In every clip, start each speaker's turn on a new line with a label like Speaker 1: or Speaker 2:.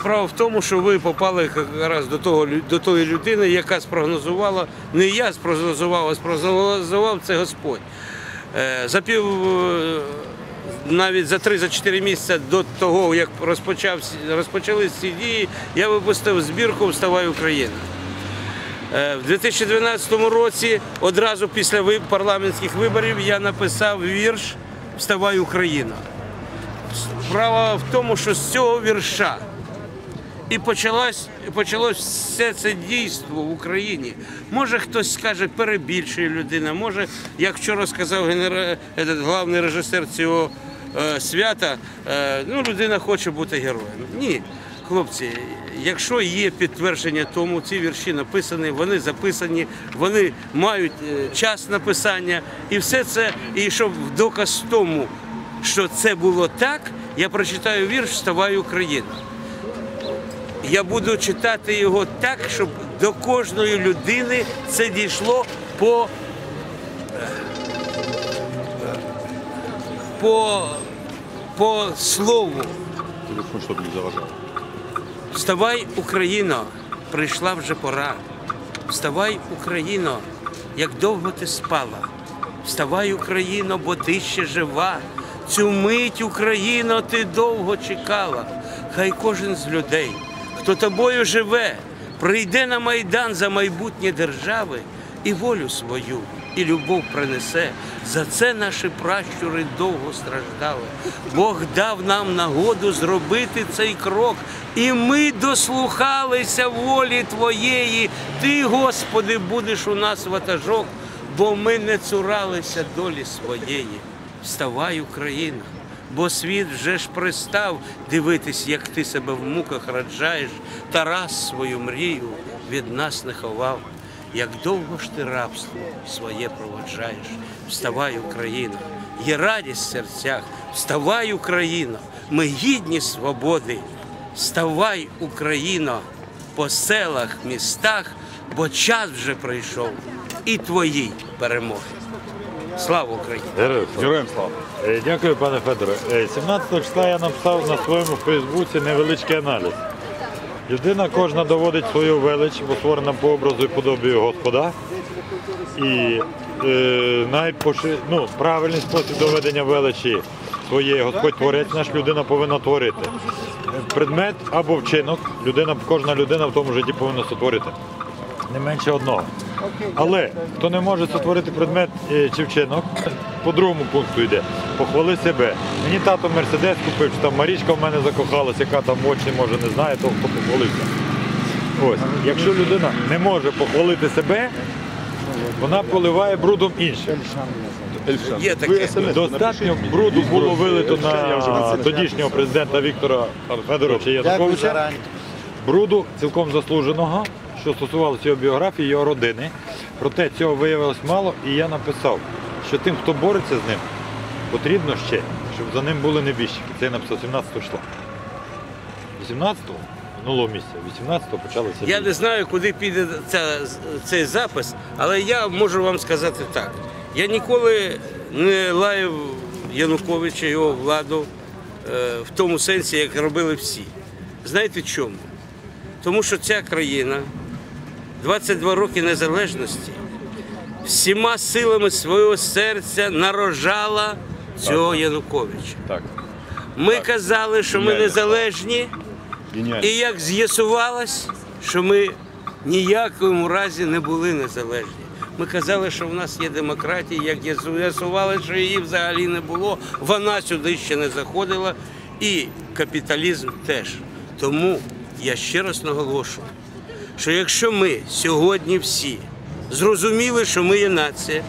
Speaker 1: Справа в тому, що ви попали якраз до того до тої людини, яка спрогнозувала, не я спрогнозував, а спрогнозував це Господь. Е, За пів е, навіть за 3-4 місяці до того, як розпочався розпочались ці дії, я випустив збірку Вставай Україна. Е, В 2012 році, одразу після парламентських виборів, я написав вірш Вставай Україна. Справа в тому, що з цього вірша і почалось, почалось все це дійство в Україні. Може хтось скаже, перебільшує людина, може, як вчора сказав генера... главний режисер цього е, свята, е, ну, людина хоче бути героєм. Ні, хлопці, якщо є підтвердження тому, ці вірші написані, вони записані, вони мають е, час написання, і все це, і щоб доказ тому, що це було так, я прочитаю вірш Вставай Україна. Я буду читати його так, щоб до кожної людини це дійшло по, е, по, по слову.
Speaker 2: Телефон, щоб не заважав.
Speaker 1: Вставай, Україно, прийшла вже пора. Вставай, Україно, як довго ти спала. Вставай, Україно, бо ти ще жива. Цю мить, Україно, ти довго чекала. Хай кожен з людей, хто тобою живе, прийде на майдан за майбутнє держави і волю свою, і любов принесе. За це наші пращури довго страждали. Бог дав нам нагоду зробити цей крок, і ми дослухалися волі Твоєї. Ти, Господи, будеш у нас ватажок, бо ми не цуралися долі своєї. Вставай, Україна, бо світ вже ж пристав дивитись, як ти себе в муках раджаєш, Тарас свою мрію від нас не ховав. Як довго ж ти рабство своє проводжаєш, вставай, Україна, є радість в серцях, вставай, Україно, ми гідні свободи, вставай, Україно, по селах, містах, бо час вже прийшов і твої перемоги. Слава Україні!
Speaker 2: Героям слава.
Speaker 3: Е, Дякую, пане Федоре. Е, 17 числа я написав на своєму Фейсбуці невеличкий аналіз. Людина кожна доводить свою велич, бо створена по образу і подобію Господа. І е, найпоши... ну, правильний спосіб доведення величі своєї Господь Творець, наш людина повинна творити. Предмет або вчинок, людина, кожна людина в тому житті повинна сотворити. Не менше одного. Але хто не може сотворити предмет е, чи вчинок, по другому пункту йде. Похвали себе. Мені тато Мерседес купив, чи там Марічка в мене закохалась, яка там очі може не знає, то хто похвалився. Ось, якщо людина не може похвалити себе, вона поливає брудом інших.
Speaker 1: Є таке.
Speaker 3: Достатньо бруду було вилито на тодішнього президента Віктора Федоровича Януковича. Бруду цілком заслуженого, що стосувалося його біографії, його родини. Проте цього виявилось мало, і я написав, що тим, хто бореться з ним, потрібно ще, щоб за ним були небіжчики. Це я написав 17 числа. 18-го, минулого місяця, 18-го почалися.
Speaker 1: Я не знаю, куди піде ця, цей запис, але я можу вам сказати так. Я ніколи не лаяв Януковича, його владу е, в тому сенсі, як робили всі. Знаєте чому? Тому що ця країна 22 роки незалежності всіма силами свого серця нарожала цього Януковича.
Speaker 2: Так.
Speaker 1: Ми казали, що ми незалежні. І як з'ясувалось, що ми ніякому разі не були незалежні. Ми казали, що в нас є демократія, як з'ясувалося, що її взагалі не було, вона сюди ще не заходила, і капіталізм теж. Тому я ще раз наголошую, що якщо ми сьогодні всі зрозуміли, що ми є нація,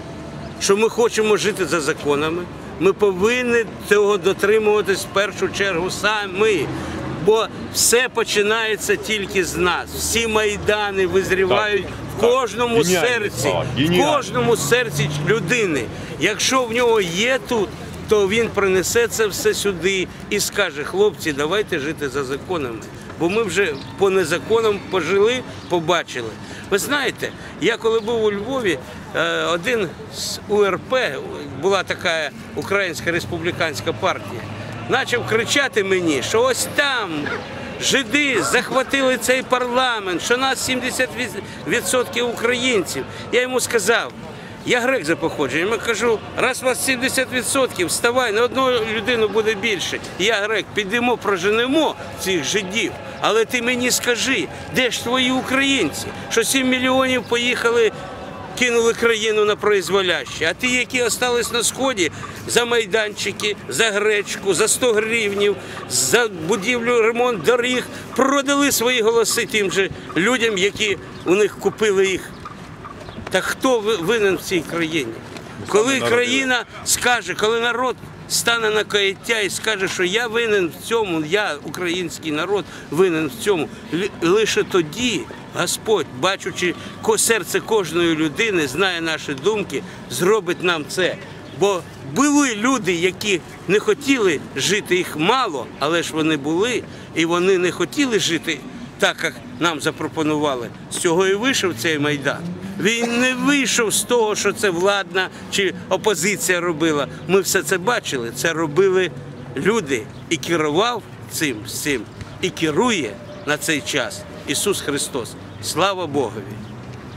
Speaker 1: що ми хочемо жити за законами, ми повинні цього дотримуватись в першу чергу самі. Бо все починається тільки з нас. Всі майдани визрівають в кожному серці, в кожному серці людини. Якщо в нього є тут, то він принесе це все сюди і скаже: хлопці, давайте жити за законами. Бо ми вже по незаконам пожили, побачили. Ви знаєте, я коли був у Львові, е, один з УРП, була така Українська республіканська партія, почав кричати мені, що ось там, жиди захватили цей парламент, що нас 70% українців. Я йому сказав, я грек за походженням. Я кажу, раз вас 70%, вставай, на одну людину буде більше. Я грек, підемо, проженемо цих жидів. Але ти мені скажи, де ж твої українці? Що 7 мільйонів поїхали кинули країну на произволяще. А ті, які остались на сході за майданчики, за гречку, за 100 гривнів, за будівлю, ремонт доріг, продали свої голоси тим же людям, які у них купили їх. Та хто ви- винен в цій країні? Коли країна скаже, коли народ стане на каяття і скаже, що я винен в цьому, я, український народ, винен в цьому, лише тоді Господь, бачучи ко- серце кожної людини, знає наші думки, зробить нам це. Бо були люди, які не хотіли жити, їх мало, але ж вони були, і вони не хотіли жити так, як нам запропонували. З цього і вийшов цей майдан. Він не вийшов з того, що це владна чи опозиція робила. Ми все це бачили. Це робили люди і керував цим всім, і керує на цей час Ісус Христос. Слава Богові!